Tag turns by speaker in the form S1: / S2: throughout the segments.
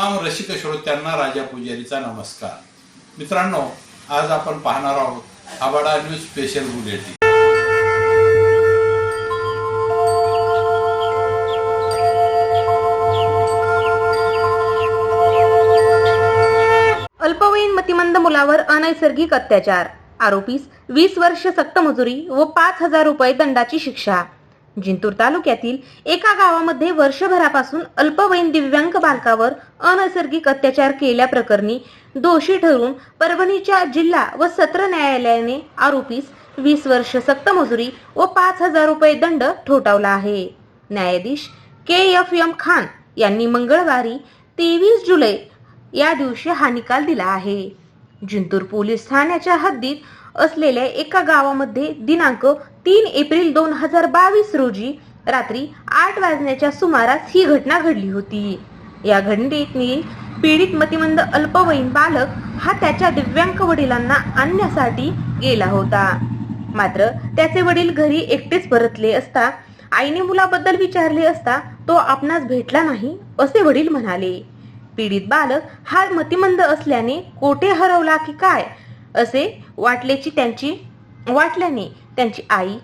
S1: रसिक श्रोत्यांना राजा पुजारीचा नमस्कार. मित्रांनो आज आपण पाहणार आहोत आबाडा न्यूज स्पेशल बुलेटिन.
S2: अल्पवयीन मतिमंद मुलावर अनैसर्गिक अत्याचार. आरोपीस वीस वर्ष सक्तमजुरी व पाच हजार रुपये दंडाची शिक्षा. जिंतूर तालुक्यातील एका गावामध्ये वर्षभरापासून अल्पवयीन दिव्यांग बालकावर अनैसर्गिक अत्याचार केल्याप्रकरणी दोषी ठरून परभणीच्या जिल्हा व सत्र न्यायालयाने आरोपीस वीस वर्ष सक्तमजुरी व पाच हजार रुपये दंड ठोठावला आहे. न्यायाधीश के एफ एम खान यांनी मंगळवारी तेवीस जुलै या दिवशी हा निकाल दिला आहे. जिंतूर पोलीस ठाण्याच्या हद्दीत असलेल्या एका गावामध्ये दिनांक तीन एप्रिल दोन हजार बावीस रोजी रात्री आठ वाजण्याच्या सुमारास ही घटना घडली होती. या घटनेत पीडित मतिमंद अल्पवयीन बालक हा त्याच्या दिव्यांग वडिलांना आणण्यासाठी गेला होता. मात्र त्याचे वडील घरी एकटेच परतले असता आईने मुलाबद्दल विचारले असता तो आपणास भेटला नाही असे वडील म्हणाले. पीडित बालक हा मतिमंद असल्याने कोठे हरवला की काय? असे वाटल्याची त्यांची वाटल्याने त्यांची आई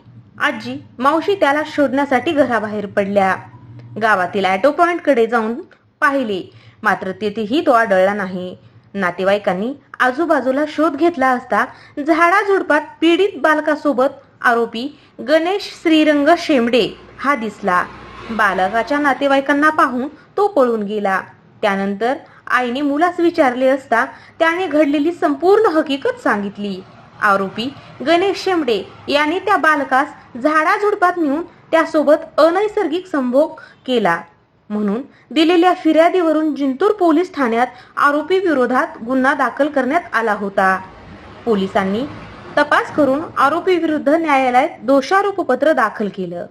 S2: आजी मावशी त्याला शोधण्यासाठी घराबाहेर पडल्या. गावातील ॲटो पॉइंटकडे जाऊन पाहिले. मात्र तेथेही तो आढळला नाही. नातेवाईकांनी आजूबाजूला शोध घेतला असता झाडाझुडपात पीडित बालकासोबत आरोपी गणेश श्रीरंग शेमडे हा दिसला. बालकाच्या नातेवाईकांना पाहून तो पळून गेला. त्यानंतर आईने मुलास विचारले असता त्याने घडलेली संपूर्ण हकीकत सांगितली. आरोपी गणेश शेंबडे याने त्या बालकास झाडाझुडपात नेऊन त्यासोबत अनैसर्गिक संभोग केला. म्हणून दिलेल्या फिर्यादीवरून जिंतूर पोलीस ठाण्यात आरोपी विरोधात गुन्हा दाखल करण्यात आला होता. पोलिसांनी तपास करून आरोपी विरुद्ध न्यायालयात दोषारोपपत्र दाखल केलं.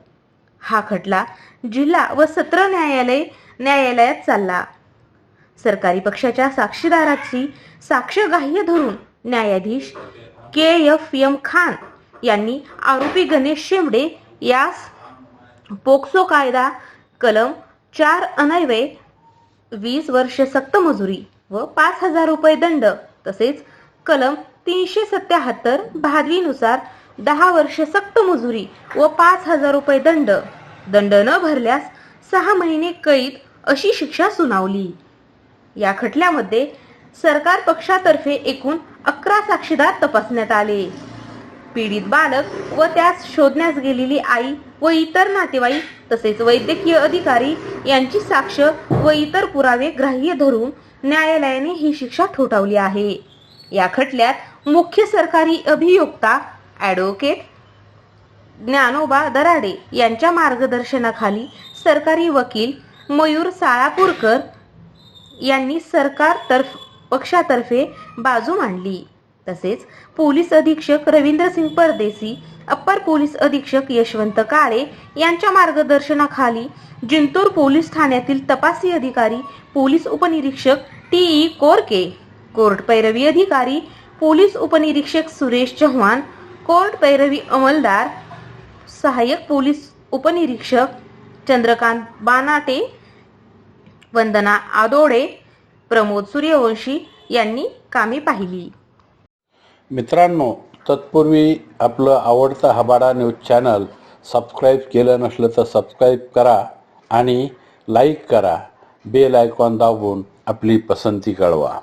S2: हा खटला जिल्हा व सत्र न्यायालय न्यायालयात चालला. सरकारी पक्षाच्या साक्षीदाराची साक्ष ग्राह्य धरून न्यायाधीश के एफ एम खान यांनी आरोपी गणेश शेंबडे यास पोक्सो कायदा कलम चार अनैवे वीस वर्ष सक्त मजुरी व पाच हजार रुपये दंड तसेच कलम तीनशे सत्याहत्तर भादवीनुसार दहा वर्ष सक्त मजुरी व पाच हजार रुपये दंड. दंड न भरल्यास सहा महिने कैद अशी शिक्षा सुनावली. या खटल्यामध्ये सरकार पक्षातर्फे एकूण अकरा साक्षीदार तपासण्यात आले. पीडित बालक व त्यास शोधण्यास गेलेली आई व इतर नातेवाईक तसेच वैद्यकीय अधिकारी यांची साक्ष व इतर पुरावे ग्राह्य धरून न्यायालयाने ही शिक्षा ठोठावली आहे. या खटल्यात मुख्य सरकारी अभियोक्ता ॲडव्होकेट ज्ञानोबा दराडे यांच्या मार्गदर्शनाखाली सरकारी वकील मयूर साळापूरकर यांनी सरकार तर्फ पक्षातर्फे बाजू मांडली. तसेच पोलीस अधीक्षक रवींद्र सिंग परदेसी अप्पर पोलीस अधीक्षक यशवंत काळे यांच्या मार्गदर्शनाखाली जिंतूर पोलीस ठाण्यातील तपासी अधिकारी पोलीस उपनिरीक्षक टी ई कोरके कोर्ट पैरवी अधिकारी पोलीस उपनिरीक्षक सुरेश चव्हाण कोर्ट पैरवी अंमलदार सहाय्यक पोलीस उपनिरीक्षक चंद्रकांत बानाटे वंदना आदोडे प्रमोद सूर्यवंशी यांनी कामे पाहिली.
S1: मित्रांनो तत्पूर्वी आपलं आवडतं हबाडा न्यूज चॅनल सबस्क्राईब केलं नसलं तर सबस्क्राईब करा आणि लाईक करा. बेल आयकॉन दाबून आपली पसंती कळवा.